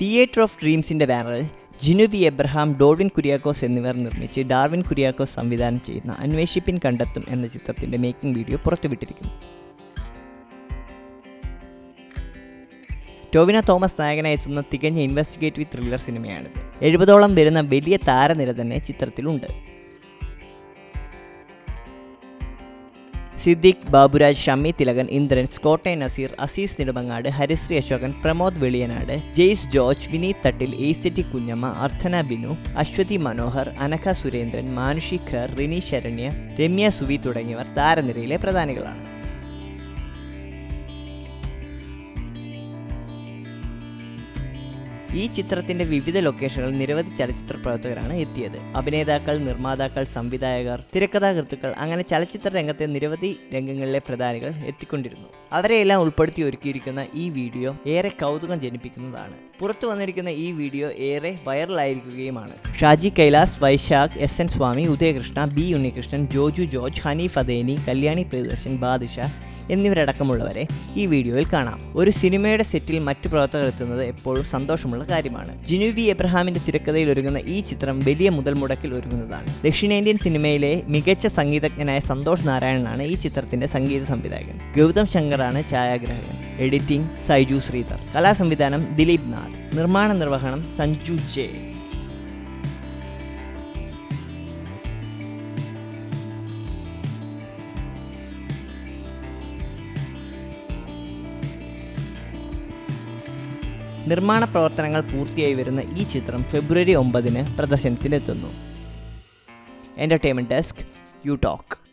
Theatre of ഡ്രീംസിന്റെ ബാനറിൽ Jinu V Abraham Dorwin Kuriakose എന്നിവർ നിർമ്മിച്ച് ഡാർവിൻ കുര്യാക്കോസ് സംവിധാനം ചെയ്യുന്ന അന്വേഷിപ്പിൻ കണ്ടെത്തും എന്ന ചിത്രത്തിന്റെ മേക്കിംഗ് വീഡിയോ പുറത്തുവിട്ടിരിക്കുന്നു. ടോവിനോ തോമസ് നായകനായെത്തുന്ന തികഞ്ഞ ഇൻവെസ്റ്റിഗേറ്റീവ് ത്രില്ലർ സിനിമയാണിത്. എഴുപതോളം വരുന്ന വലിയ താരനിര തന്നെ ചിത്രത്തിലുണ്ട്. സിദ്ദിഖ് ബാബുരാജ് ഷമ്മി തിലകൻ ഇന്ദ്രൻ സ്കോട്ടെ നസീർ അസീസ് നെടുമങ്ങാട് ഹരിശ്രീ അശോകൻ പ്രമോദ് വെളിയനാട് ജെയ്സ് ജോർജ് വിനീത് തട്ടിൽ എയ്സെറ്റി കുഞ്ഞമ്മ അർത്ഥന ബിനു അശ്വതി മനോഹർ അനഘ സുരേന്ദ്രൻ മാനുഷി ഖർ റിനി ശരണ്യ രമ്യ സുവി തുടങ്ങിയവർ താരനിരയിലെ പ്രധാനികളാണ്. ഈ ചിത്രത്തിന്റെ വിവിധ ലൊക്കേഷനുകളിൽ നിരവധി ചലച്ചിത്ര പ്രവർത്തകരാണ് എത്തിയത്. അഭിനേതാക്കൾ നിർമ്മാതാക്കൾ സംവിധായകർ തിരക്കഥാകൃത്തുക്കൾ അങ്ങനെ ചലച്ചിത്ര രംഗത്തെ നിരവധി രംഗങ്ങളിലെ പ്രധാനികൾ എത്തിക്കൊണ്ടിരുന്നു. അവരെയെല്ലാം ഉൾപ്പെടുത്തി ഒരുക്കിയിരിക്കുന്ന ഈ വീഡിയോ ഏറെ കൗതുകം ജനിപ്പിക്കുന്നതാണ്. പുറത്തു വന്നിരിക്കുന്ന ഈ വീഡിയോ ഏറെ വൈറലായിരിക്കുകയുമാണ്. Shaji Kailas Vysakh S N Swamy Udayakrishna B Unnikrishnan Joju George Haneef Adeni Kalyani Priyadarshan Badisha എന്നിവരടക്കമുള്ളവരെ ഈ വീഡിയോയിൽ കാണാം. ഒരു സിനിമയുടെ സെറ്റിൽ മറ്റു പ്രവർത്തകർ എത്തുന്നത് എപ്പോഴും സന്തോഷമുള്ള കാര്യമാണ്. ജിനുവി എബ്രഹാമിന്റെ തിരക്കഥയിൽ ഒരുങ്ങുന്ന ഈ ചിത്രം വലിയ മുതൽ മുടക്കിൽ ഒരുങ്ങുന്നതാണ്. ദക്ഷിണേന്ത്യൻ സിനിമയിലെ മികച്ച സംഗീതജ്ഞനായ സന്തോഷ് നാരായണനാണ് ഈ ചിത്രത്തിന്റെ സംഗീത സംവിധായകൻ. ഗൗതം ശങ്കറാണ് ഛായാഗ്രഹകൻ. എഡിറ്റിംഗ് സൈജു ശ്രീധർ. കലാസംവിധാനം ദിലീപ് നാഥ്. നിർമ്മാണ നിർവഹണം സഞ്ജു ജെ. നിർമ്മാണ പ്രവർത്തനങ്ങൾ പൂർത്തിയായി വരുന്ന ഈ ചിത്രം ഫെബ്രുവരി ഒമ്പതിന് പ്രദർശനത്തിനെത്തുന്നു. Entertainment desk you talk